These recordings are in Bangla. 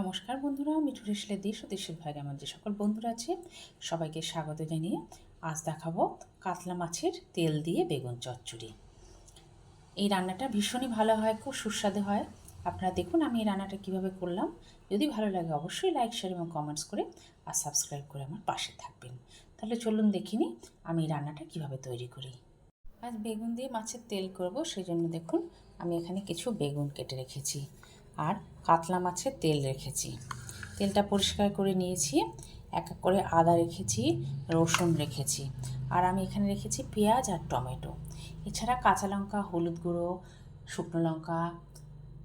নমস্কার বন্ধুরা, মিঠু রেশলে ও দেশের ভাইয়ের আমার যে সকল বন্ধুরা আছে, সবাইকে স্বাগত জানিয়ে আজ দেখাবো কাতলা মাছের তেল দিয়ে বেগুন চচ্চড়ি। এই রান্নাটা ভীষণই ভালো হয়, খুব সুস্বাদু হয়। আপনারা দেখুন আমি এই রান্নাটা কীভাবে করলাম। যদি ভালো লাগে অবশ্যই লাইক শেয়ার এবং কমেন্টস করে আর সাবস্ক্রাইব করে আমার পাশে থাকবেন। তাহলে চলুন দেখিনি আমি এই রান্নাটা কীভাবে তৈরি করি। আজ বেগুন দিয়ে মাছের তেল করব, সেই জন্য দেখুন আমি এখানে কিছু বেগুন কেটে রেখেছি। আর কাতলা মাছের তেল রেখেছি। তেলটা পরিষ্কার করে নিয়েছি, এক এক করে আদা রেখেছি, রসুন রেখেছি আর আমি এখানে রেখেছি পেঁয়াজ আর টমেটো। এছাড়া কাঁচা লঙ্কা, হলুদ গুঁড়ো, শুকনো লঙ্কা,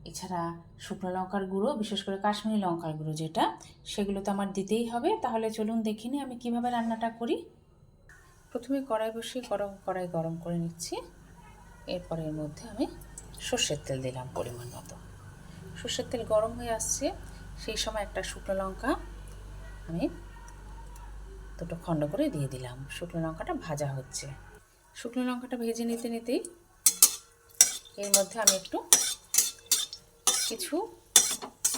এছাড়া শুকনো লঙ্কার গুঁড়ো, বিশেষ করে কাশ্মীরি লঙ্কার গুঁড়ো যেটা, সেগুলো তো আমার দিতেই হবে। তাহলে চলুন দেখিনি আমি কীভাবে রান্নাটা করি। প্রথমে কড়াই বসিয়ে গরম, কড়াই গরম করে নিচ্ছি। এরপরে এর মধ্যে আমি সর্ষের তেল দিলাম পরিমাণ মতো। সর্ষের তেল গরম হয়ে আসছে, সেই সময় একটা শুকনো লঙ্কা আমি দুটো খণ্ড করে দিয়ে দিলাম। শুকনো লঙ্কাটা ভাজা হচ্ছে। শুকনো লঙ্কাটা ভেজে নিতে নিতেই এর মধ্যে আমি একটু কিছু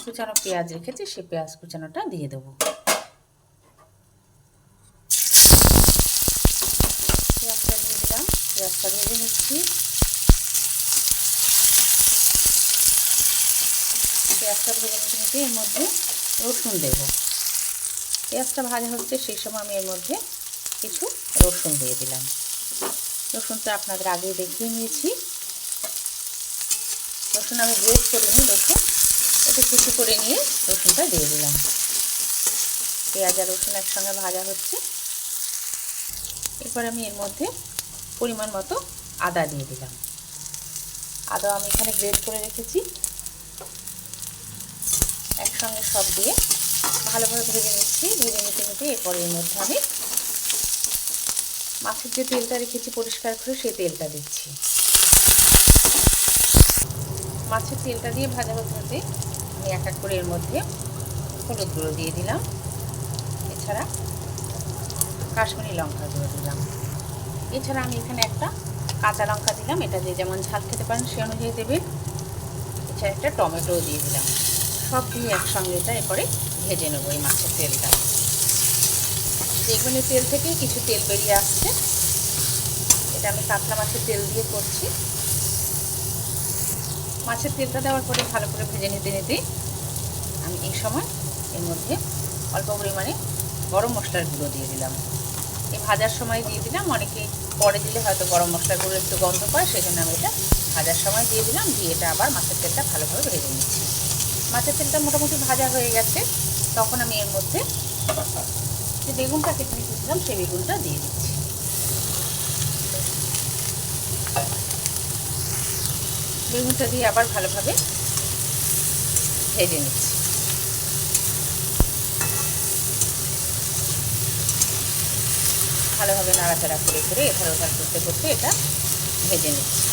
কুচানো পেঁয়াজ রেখেছি সেই পেঁয়াজ কুচানোটা দিয়ে দেবো। পেঁয়াজটা দিয়ে দিলাম, পেঁয়াজটা ভেজে নিচ্ছি। পেঁয়াজটা ভেজে নিতে নিতে এর মধ্যে রসুন দেব। পেঁয়াজটা ভাজা হচ্ছে সেই সময় আমি এর মধ্যে কিছু রসুন দিয়ে দিলাম। রসুনটা আপনাদের আগে দেখিয়ে নিয়েছি। রসুন আমি গ্রেট করে নিই রসুন একটু কুচি করে নিয়ে রসুনটা দিয়ে দিলাম। পেঁয়াজ আর রসুন একসঙ্গে ভাজা হচ্ছে। এরপর আমি এর মধ্যে পরিমাণ মতো আদা দিয়ে দিলাম। আদা আমি এখানে গ্রেড করে রেখেছি। একসঙ্গে সব দিয়ে ভালোভাবে ভেজে নিচ্ছি, ভেজে নিতে নিতে এরপর এর মধ্যে আমি মাছের যে তেলটা রেখেছি পরিষ্কার করে সেই তেলটা দিচ্ছি। মাছের তেলটা দিয়ে ভাজা হতে হতে আমি এক এক করে এর মধ্যে হলুদ গুঁড়ো দিয়ে দিলাম। এছাড়া কাশ্মীরি লঙ্কা গুঁড়ো দিলাম। এছাড়া আমি এখানে একটা কাঁচা লঙ্কা দিলাম, এটা দিয়ে যেমন ঝাল খেতে পারেন সে অনুযায়ী দেবেন। এছাড়া একটা টমেটোও দিয়ে দিলাম। সব দিয়ে একসঙ্গে এটা এরপরে ভেজে নেব এই মাছের তেলটা। দেখবেন তেল থেকেই কিছু তেল বেরিয়ে আসছে। এটা আমি কাতলা মাছের তেল দিয়ে করছি। মাছের তেলটা দেওয়ার পরে ভালো করে ভেজে নিতে নিতেই আমি এই সময় এর মধ্যে অল্প পরিমাণে গরম মশলার গুঁড়ো দিয়ে দিলাম। এই ভাজার সময় দিয়ে দিলাম। অনেকে পরে দিলে হয়তো গরম মশলার গুঁড়ো একটু গন্ধ পায় জন্য আমি এটা ভাজার সময় দিয়ে দিলাম। দিয়ে এটা আবার মাছের তেলটা ভালোভাবে ভেজে নিচ্ছি। মাছের তেলটা মোটামুটি ভাজা হয়ে গেছে। তখন আমি এর মধ্যে যে বেগুনটা কেটে রেখেছিলাম, সেই বেগুনটা দিয়ে দিচ্ছি। বেগুনটা দিয়ে আবার ভালোভাবে ভেজে নিচ্ছি। ভালোভাবে নাড়াচাড়া করে করে এধার ওধার করতে করতে এটা ভেজে নিচ্ছি।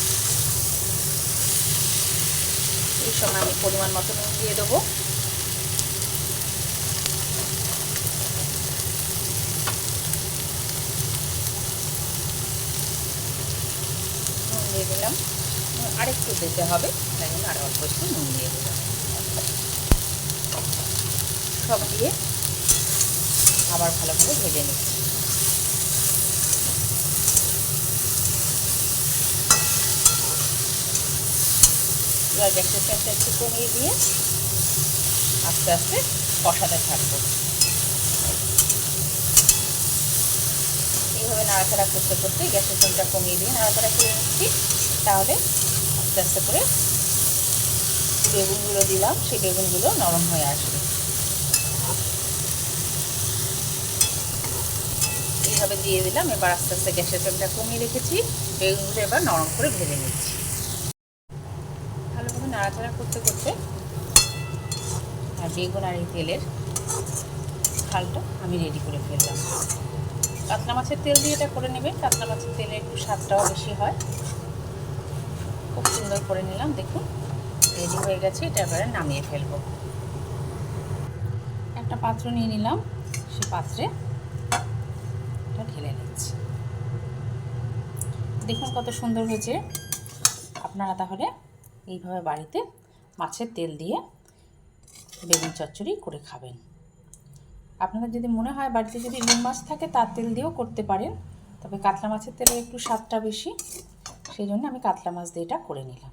এই সময় আমি পরিমাণ মতো নুন দিয়ে দেবো। নুন দিয়ে দিলাম। আরেকটু দিতে হবে তাই জন্য আর অল্প একটু নুন দিয়ে দিলাম। সব দিয়ে আবার ভালো করে ভেজে নিচ্ছি। এবার গ্যাসের ফ্লেমটা একটু কমিয়ে দিয়ে আস্তে আস্তে কষাতে থাকব। এইভাবে নাড়াচাড়া করতে করতে গ্যাসের ফ্লেমটা কমিয়ে দিয়ে নাড়াচাড়া করে নিচ্ছি। তাহলে আস্তে আস্তে করে বেগুনগুলো দিলাম, সেই বেগুনগুলো নরম হয়ে আসবে। এইভাবে দিয়ে দিলাম, এবার আস্তে আস্তে গ্যাসের ফ্লেমটা কমিয়ে রেখেছি। বেগুনগুলো এবার নরম করে ভেজে নিচ্ছি। নাড়াচাড়া করতে করতে আর বেগুন আর এই তেলের ঝালটা আমি রেডি করে ফেললাম। কাতলা মাছের তেল দিয়ে এটা করে নেবেন। কাতলা মাছের তেলে একটু স্বাদটাও বেশি হয়। খুব সুন্দর করে নিলাম, দেখুন। রেডি হয়ে গেছে, এটা এবারে নামিয়ে ফেলব। একটা পাত্র নিয়ে নিলাম, সে পাত্রে এটা ঢেলে নিচ্ছি। দেখুন কত সুন্দর হয়েছে। আপনারা তাহলে এইভাবে বাড়িতে মাছের তেল দিয়ে বেগুন চচ্চড়ি করে খাবেন। আপনাদের যদি মনে হয় বাড়িতে যদি লুন মাছ থাকে, তার তেল দিয়েও করতে পারেন। তবে কাতলা মাছের তেলের একটু স্বাদটা বেশি, সেই জন্য আমি কাতলা মাছ দিয়ে এটা করে নিলাম।